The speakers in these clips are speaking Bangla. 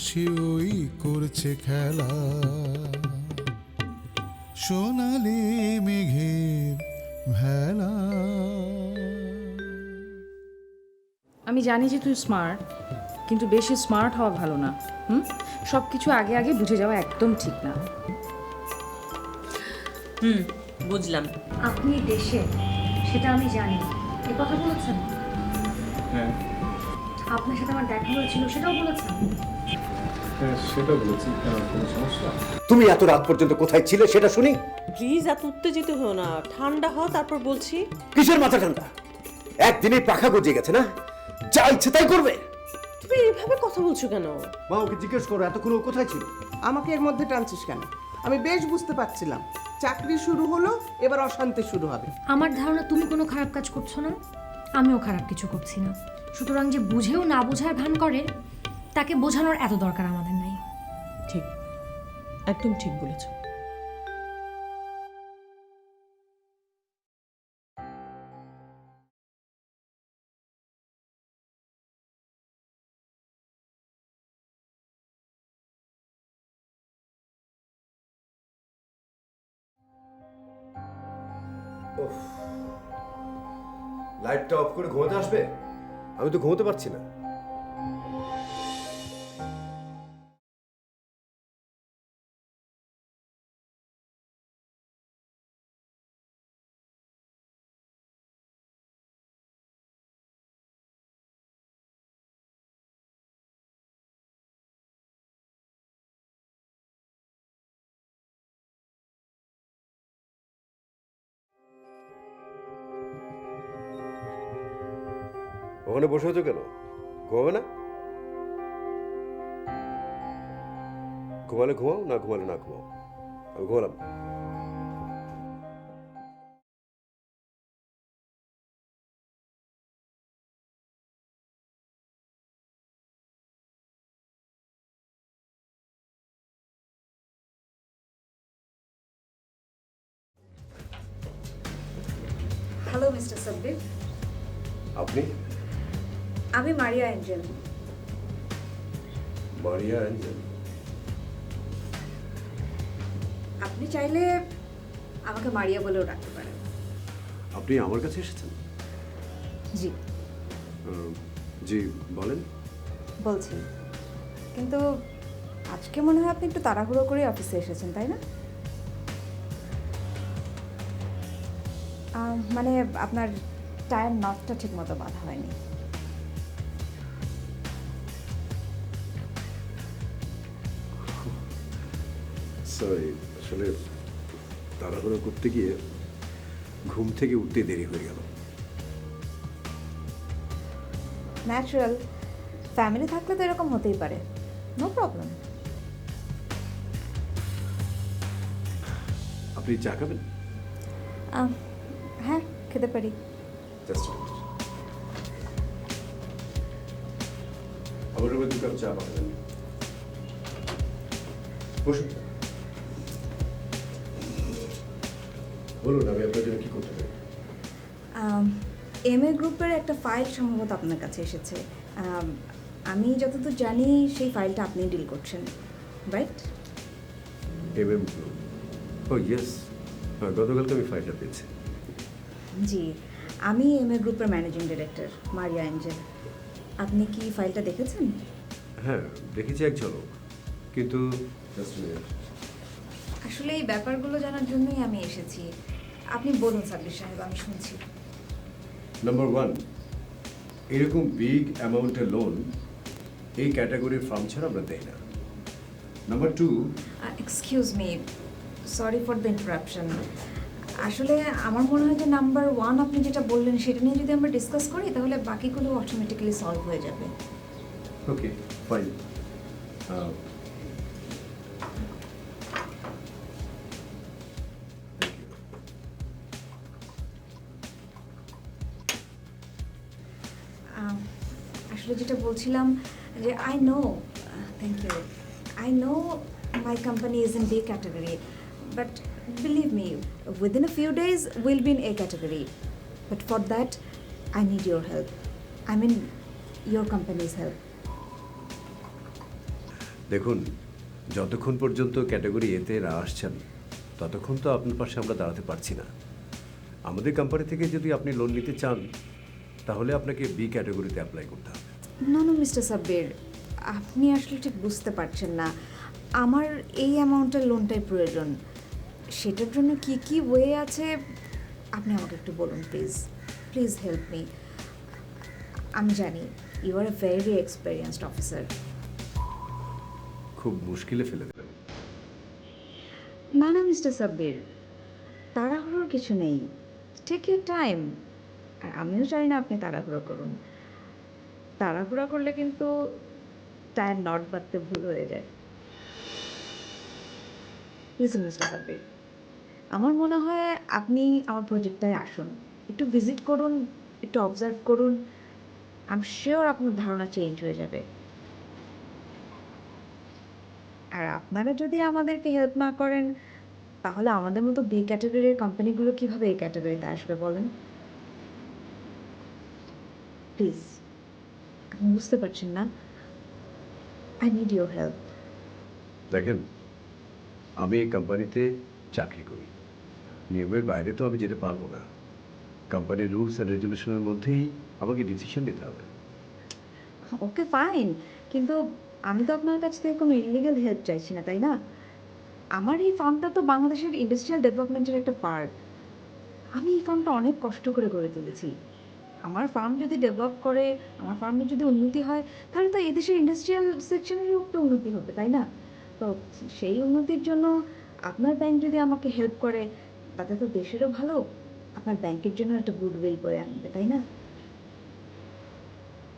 আকাশে ওই করছে খেলা। সোনালি মেঘের ভেলা। আমি জানি যে তুই স্মার্ট কিন্তু বেশি স্মার্ট হওয়া ভালো না হুম? সব কিছু আগে আগে বুঝে যাওয়া একদম ঠিক না। হুম বুঝলাম। আপনি দেশে সেটা আমি জানি। এ কথা বলেছেন? হ্যাঁ। আপনার সাথে আমার দেখা হয়েছিল সেটাও বলেছেন? সেটা বলছি কোনো সমস্যা তুমি এত রাত পর্যন্ত কোথায় ছিলে সেটা শুনি? প্লিজ এত উত্তেজিত হও না। ঠান্ডা হও তারপর বলছি। কিসের মাথা ঠান্ডা? একদিনে পাখা গজিয়ে গেছে না? যা ইচ্ছে তাই করবে। তুমি এইভাবে কথা বলছো কেন? মা ওকে জিজ্ঞেস করো এতক্ষণ ও কোথায় ছিল? আমাকে এর মধ্যে টানছিস কেন? আমি বেশ বুঝতে পারছিলাম। চাকরি শুরু হলো এবার অশান্তি শুরু হবে। আমার ধারণা তুমি কোনো খারাপ কাজ করছ না। আমিও খারাপ কিছু করছি না। সুতরাং যে বুঝেও না বোঝার ভান করে তাকে বোঝানোর এত দরকার আমাদের ঠিক একদম ঠিক বলেছ। লাইটটা অফ করে ঘুমাতে আসবে? আমি তো ঘুমোতে পারছি না। ওখানে বসে আছো কেন? ঘুমাবে না? ঘুমালে ঘুমাও না ঘুমালে না ঘুমাও। আমি ঘুমালাম। হ্যালো মিস্টার সাব্বির আপনি? আমি মারিয়া অ্যাঞ্জেল মারিয়া অ্যাঞ্জেল আপনি চাইলে আমাকে মারিয়া বলেও ডাকতে পারেন। আপনি আমার কাছে এসেছেন? জি। জি বলেন। বলছি কিন্তু আজকে মনে হয় আপনি একটু তাড়াহুড়ো করে অফিসে এসেছেন তাই না? মানে আপনার টায়ার নটটা ঠিক মতো বাঁধা হয়নি। সরি আসলে তাড়াহুড়ো করতে গিয়ে ঘুম থেকে উঠতে দেরি হয়ে গেল। ন্যাচারাল ফ্যামিলি থাকলে তো এরকম হতেই পারে। নো প্রবলেম আপনি চা খাবেন? হ্যাঁ খেতে পারি। জাস্ট আমার রুমে দু কাপ চা পাঠাবেন বসুন। বলুন আমি আপনার জন্য কি করতে পারি? এম এ গ্রুপের একটা ফাইল সম্ভবত আপনার কাছে এসেছে। আমি যতদূর জানি সেই ফাইলটা আপনি ডিল করছেন right M M O yes হ্যাঁ গতকালকে আমি ফাইলটা পেয়েছি। জি আমি এম এ গ্রুপের ম্যানেজিং ডিরেক্টর মারিয়া অ্যাঞ্জেল। আপনি কি ফাইলটা দেখেছেন? হ্যাঁ দেখেছি এক ঝলক। কিন্তু জাস্ট মিনিট আসলে এই ব্যাপারগুলো জানার জন্যই আমি এসেছি। আপনি বলুন সাব্বির সাহেব আমি শুনছি। নাম্বার ওয়ান এরকম বিগ অ্যামাউন্টের লোন এই ক্যাটাগরির ফার্ম ছাড়া আমরা দেই না। Number two excuse me sorry for the interruption আসলে আমার মনে হয় যে নাম্বার ওয়ান আপনি যেটা বললেন সেটা নিয়ে যদি আমরা ডিসকাস করি তাহলে বাকিগুলো অটোমেটিক্যালি সলভ হয়ে যাবে। ওকে ফাইন আসলে যেটা বলছিলাম যে I know thank you I know my company is in B category but believe me within a few days will be in A category but for that I need your help I mean your company's help দেখুন, যতক্ষণ পর্যন্ত ক্যাটাগরি এতে না আসছেন, ততক্ষণ তো আপনার পাশে আমরা দাঁড়াতে পারছি না। আমাদের কোম্পানি থেকে যদি আপনি লোন নিতে চান তাহলে আপনাকে বি ক্যাটাগরিতে অ্যাপ্লাই করতে হবে। না না মিস্টার সাব্বির আপনি আসলে ঠিক বুঝতে পারছেন না। আমার এই অ্যামাউন্টের লোনটাই প্রয়োজন। সেটার জন্য কি কি ওয়ে আছে? আপনি আমাকে একটু বলুন প্লিজ প্লিজ হেল্প মি আমি জানি you are a very experienced officer খুব মুশকিলে ফেলে দেবেন। না না মিস্টার সাব্বির তাড়াহুড়োর কিছু নেই। টেক ইউর টাইম আর আমিও চাই না আপনি তাড়াহুড়ো করুন। তাড়াহুড়ো করলে কিন্তু টায়ার নট বাঁধতে ভুল হয়ে যায়। লিসন মিস্টার আমার মনে হয় আপনি আমার প্রজেক্টটায় আসুন। একটু ভিজিট করুন, একটু অবজার্ভ করুন। আম শিওর আপনার ধারণা চেঞ্জ হয়ে যাবে। আর আপনারা যদি আমাদেরকে হেল্প না করেন, তাহলে আমাদের মতো বি ক্যাটাগরির কোম্পানিগুলো কীভাবে এই ক্যাটাগরিতে আসবে বলেন? প্লিজ বুঝতে পারছেন না। আই নিড ইউর হেল্প দেখেন আমি এই কোম্পানিতে চাকরি করি। নিয়মের বাইরে তো আমি যেতে পারব না। কোম্পানির রুলস অ্যান্ড রেজুলেশনের মধ্যেই আমাকে ডিসিশন নিতে হবে। ওকে ফাইন কিন্তু আমি তো আপনার কাছ থেকে কোনো ইলিগাল হেল্প চাইছি না তাই না? আমার এই ফার্মটা তো বাংলাদেশের ইন্ডাস্ট্রিয়াল ডেভেলপমেন্টের একটা পার্ট আমি এই ফার্মটা অনেক কষ্ট করে গড়ে তুলেছি। আমার ফার্ম যদি ডেভেলপ করে আমার ফার্মের যদি উন্নতি হয় তাহলে তো এদেশের ইন্ডাস্ট্রিয়াল সেকশনেরও তো উন্নতি হবে তাই না? তো সেই উন্নতির জন্য আপনার ব্যাংক যদি আমাকে হেল্প করে তাতে তো দেশেরও ভালো আপনার ব্যাংকের জন্য একটা গুডউইল বয়ে আনবে তাই না?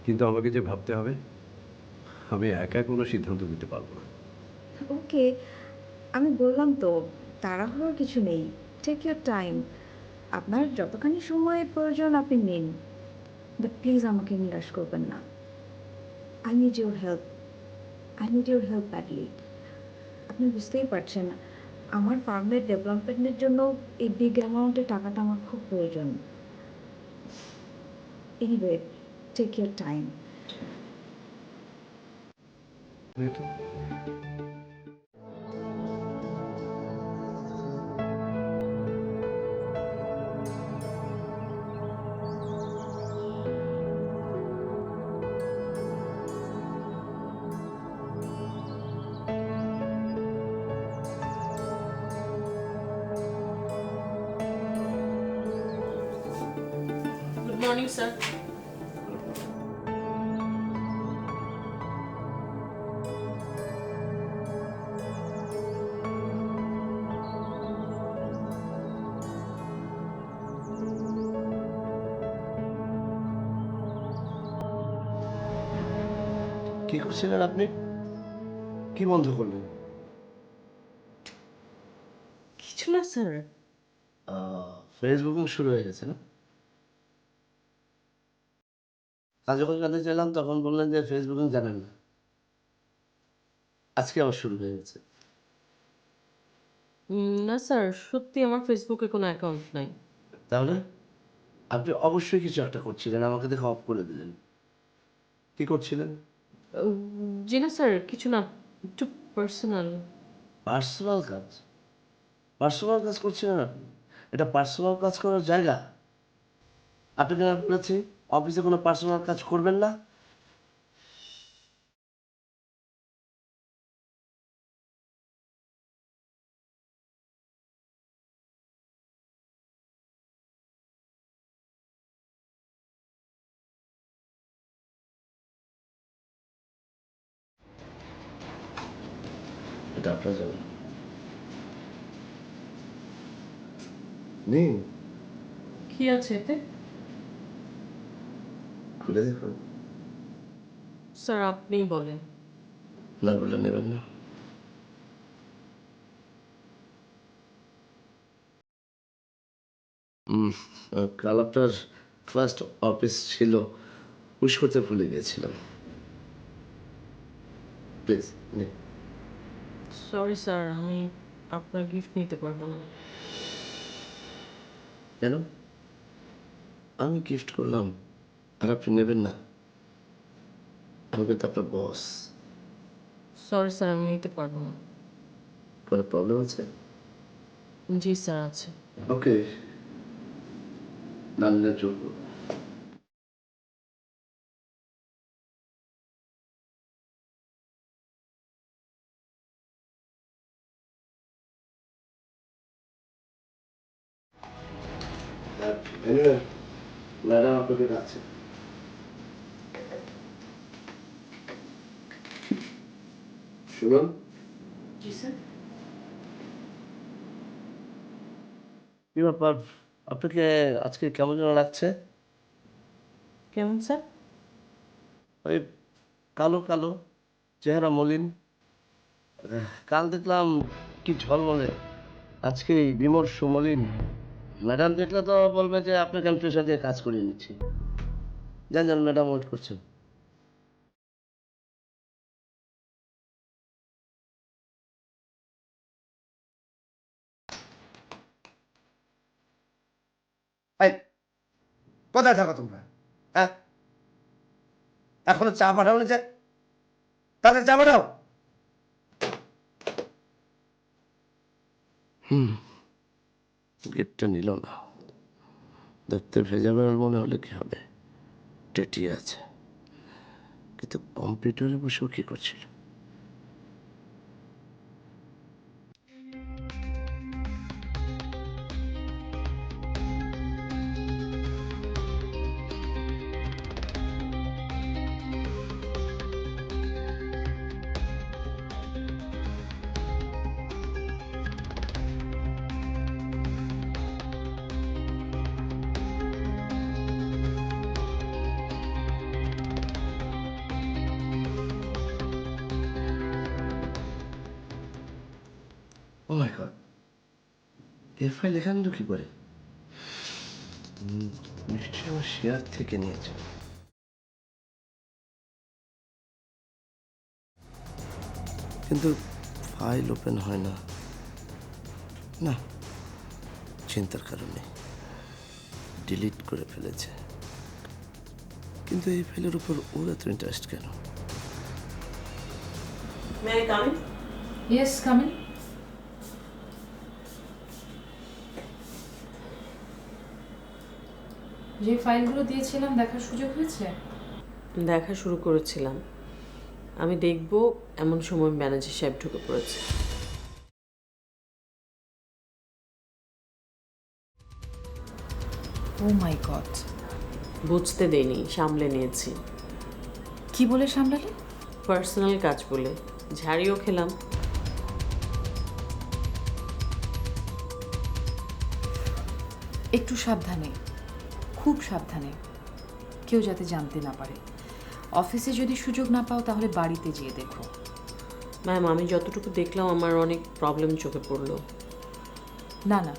কিন্তু আমাকে যে ভাবতে হবে আমি একা কোনো সিদ্ধান্ত নিতে পারব না। ওকে আমি বললাম তো তাড়াহুড়োর কিছু নেই টেক ইউর টাইম আপনার যতখানি সময় প্রয়োজন আপনি নিন। বাট প্লিজ আমাকে নিরাশ করবেন না I need your help I need your help badly আপনি বুঝতেই পারছেন, আমার ফার্মের ডেভেলপমেন্টের জন্য এই বিগ অ্যামাউন্টের টাকাটা আমার খুব প্রয়োজন। Anyway take your time morning sir কি করছিলেন আপনি? কি বন্ধ করলেন? কিছু না স্যার ফেসবুকিং শুরু হয়ে গেছে না? যখন জানতে চাইলাম তখন বললেন যে ফেসবুকিং জানেন না। আজকে আবার শুরু হয়ে গেছে। না স্যার সত্যি আমার ফেসবুকে কোনো অ্যাকাউন্ট নাই। তাহলে? আপনি অবশ্যই কিছু একটা করছিলেন আমাকে দেখে অফ করে দিলেন। কি করছিলেন? জি না স্যার কিছু না একটু পার্সোনাল পার্সোনাল কাজ? পার্সোনাল কাজ করছিলেন আপনি? এটা পার্সোনাল কাজ করার জায়গা? আপনাকে আমি বলেছি অফিসে কোনো পার্সোনাল কাজ করবেন না? এটা আপনার নেই। কি আছে এতে? খুলে দেখুন স্যার আপনিই বলেন। না বলে নেবেন না। কাল আপনার ফার্স্ট অফিস ছিল উইশ করতে ভুলে গিয়েছিলাম। প্লিজ নে। সরি স্যার আমি আপনার গিফট নিতে পারব না। কেন? আমি গিফট করলাম। আর আপনি নেবেন না। আমি কিন্তু আপনার বস সরি স্যার আমি নিতে পারব না। কোনো প্রবলেম আছে? জি স্যার আছে। ওকে না। নিলে চলবো ম্যাডাম আপনাকে ডাকছে। শুনুন জি স্যার কি ব্যাপার আপনাকে আজকে কেমন যেন লাগছে? কেমন স্যার? ওই কালো কালো চেহারা মলিন। কাল দেখলাম কি ঝলমলে। আজকে বিমর্ষ মলিন। ম্যাডাম দেখলে তো বলবে যে আপনাকে আমি প্রেশার দিয়ে কাজ করিয়ে নিচ্ছি। জান জান ম্যাডাম ওয়েট করছেন। কোথায় থাকো তোমরা? হ্যাঁ? এখনও চা পাঠাও যে? তাদের চা পাঠাও। হুম, গেটটা নিল না। দেখতে ভেজাবে মনে হলে কি হবে। টেটিয়ে আছে। কিন্তু কম্পিউটারে বসেও কি করছিল? এর ফাইল এখানে তো কি করে? নিশ্চয়ই আমার শেয়ার থেকে নিয়েছে। কিন্তু ফাইল ওপেন হয় না। না চিন্তার কারণে ডিলিট করে ফেলেছে। কিন্তু এই ফাইলের উপর ওর এত ইন্টারেস্ট কেন? May I come yes come in যে ফাইলগুলো দিয়েছিলাম দেখার সুযোগ হয়েছে? দেখা শুরু করেছিলাম। আমি দেখব এমন সময় ম্যানেজার সাহেব ঢুকে পড়েছে। Oh my God. বুঝতে দেইনি সামলে নিয়েছি। কি বলে সামলালে? পার্সোনাল কাজ বলে। ঝাড়িও খেলাম। একটু সাবধানে। খুব সাবধানে। কেউ যাতে জানতে না পারে। অফিসে যদি সুযোগ না পাও তাহলে বাড়িতে যেয়ে দেখো। ম্যাম আমি যতটুকু দেখলাম আমার অনেক প্রবলেম চোখে পড়ল। না না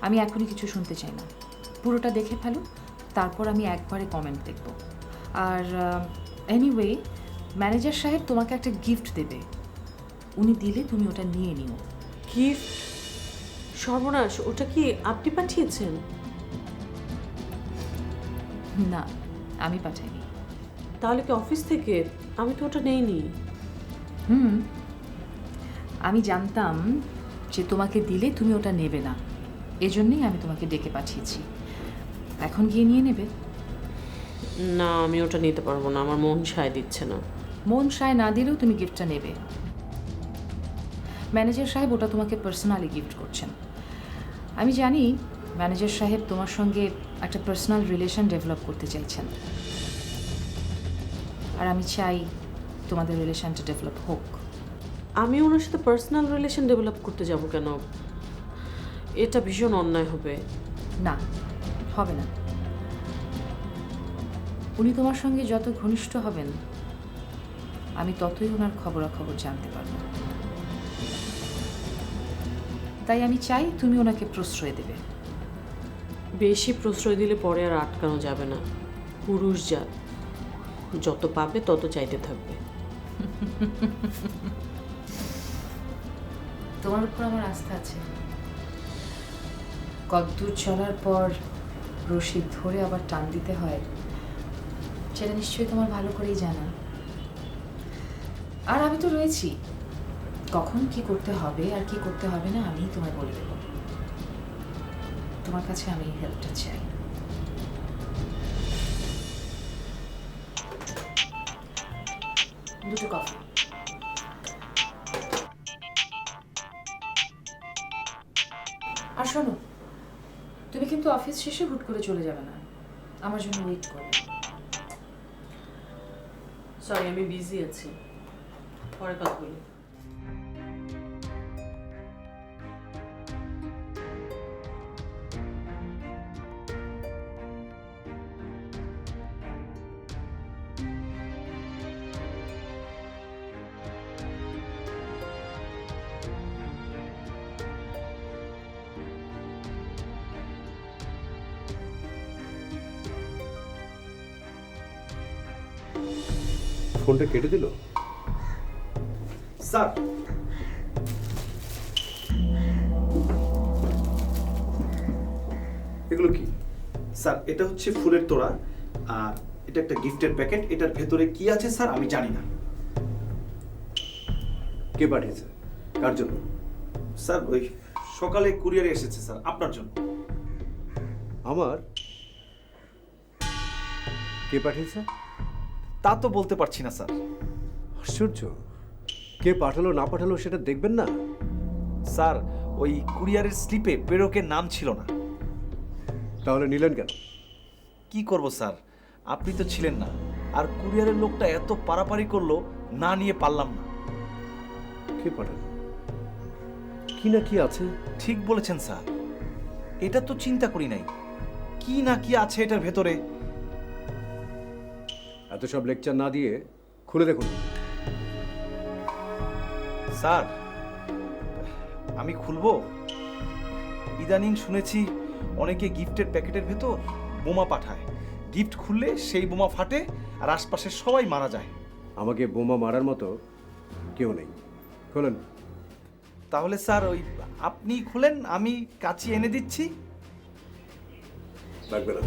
আমি এখনই কিছু শুনতে চাই না। পুরোটা দেখে ফেলো তারপর আমি একবারে কমেন্ট দেখব। আর এনিওয়ে ম্যানেজার সাহেব তোমাকে একটা গিফট দেবে। উনি দিলে তুমি ওটা নিয়ে নিও। গিফট সর্বনাশ ওটা কি আপনি পাঠিয়েছেন? না আমি পাঠাইনি। তাহলে কি অফিস থেকে? আমি তো ওটা নেইনি। হুম আমি জানতাম যে তোমাকে দিলে তুমি ওটা নেবে না। এজন্যই আমি তোমাকে ডেকে পাঠিয়েছি। এখন গিয়ে নিয়ে নেবে? না আমি ওটা নিতে পারব না আমার মন সায় দিচ্ছে না। মন সায় না দিলেও তুমি গিফটটা নেবে। ম্যানেজার সাহেব ওটা তোমাকে পার্সোনালি গিফট করছেন। আমি জানি ম্যানেজার সাহেব তোমার সঙ্গে একটা পার্সোনাল রিলেশন ডেভেলপ করতে চাইছেন। আর আমি চাই তোমাদের রিলেশনটা ডেভেলপ হোক। আমি ওনার সাথে পার্সোনাল রিলেশন ডেভেলপ করতে যাব কেন? এটা ভীষণ অন্যায় হবে। না হবে না। উনি তোমার সঙ্গে যত ঘনিষ্ঠ হবেন আমি ততই ওনার খবরাখবর জানতে পারব। তাই আমি চাই তুমি ওনাকে প্রশ্রয় দেবে। বেশি প্রশ্রয় দিলে পরে আর আটকানো যাবে না। পুরুষ জাত। যত পাবে তত চাইতে থাকবে। তোমার উপর আমার আস্থা আছে। কতদূর চলার পর রশি ধরে আবার টান দিতে হয়, সেটা নিশ্চয়ই তোমার ভালো করেই জানা। আর আমি তো রয়েছি। কখন কি করতে হবে আর কি করতে হবে না আমি তোমায় বলে দেবো। তোমার কাছে আমি হেল্পটা চাই। দুটো কফি। আর শোনো, তুমি কিন্তু অফিস শেষে হুট করে চলে যাবে না। আমার জন্য ওয়েট করবে। সরি আমি বিজি আছি। পরে কথা বলি। ফোনটা কেটে দিল? স্যার। এগুলো কি? স্যার এটা হচ্ছে ফুলের তোড়া আর এটা একটা গিফটের প্যাকেট। এটার ভেতরে কি আছে স্যার আমি জানি না। কে পাঠিয়েছে? কার জন্য? স্যার ওই সকালে কুরিয়ারে এসেছে স্যার আপনার জন্য। আমার? কে পাঠিয়েছে? তা তো বলতে পারছি না স্যার। আশ্চর্য। কে পাঠালো না পাঠালো সেটা দেখবেন না? স্যার ওই কুরিয়ারের স্লিপে প্রেরকের নাম ছিল না। তাহলে নিলেন কেন? কি করব স্যার? আপনি তো ছিলেন না। আর কুরিয়ারের লোকটা এত পারাপারি করল না নিয়ে পারলাম না। কে পাঠালো? কি না কি আছে? ঠিক বলেছেন স্যার। এটা তো চিন্তা করি নাই। কি না কি আছে এটার ভেতরে? এত সব লেকচার না দিয়ে খুলে দেখুন। স্যার আমি খুলবো? ইদানিং শুনেছি অনেকে গিফটের প্যাকেটের ভেতর বোমা পাঠায়। গিফট খুললে সেই বোমা ফাটে আর আশপাশের সবাই মারা যায়। আমাকে বোমা মারার মতো কেউ নেই। খোলেন। তাহলে স্যার ওই আপনি খুলেন আমি কাছি এনে দিচ্ছি। লাগবে না।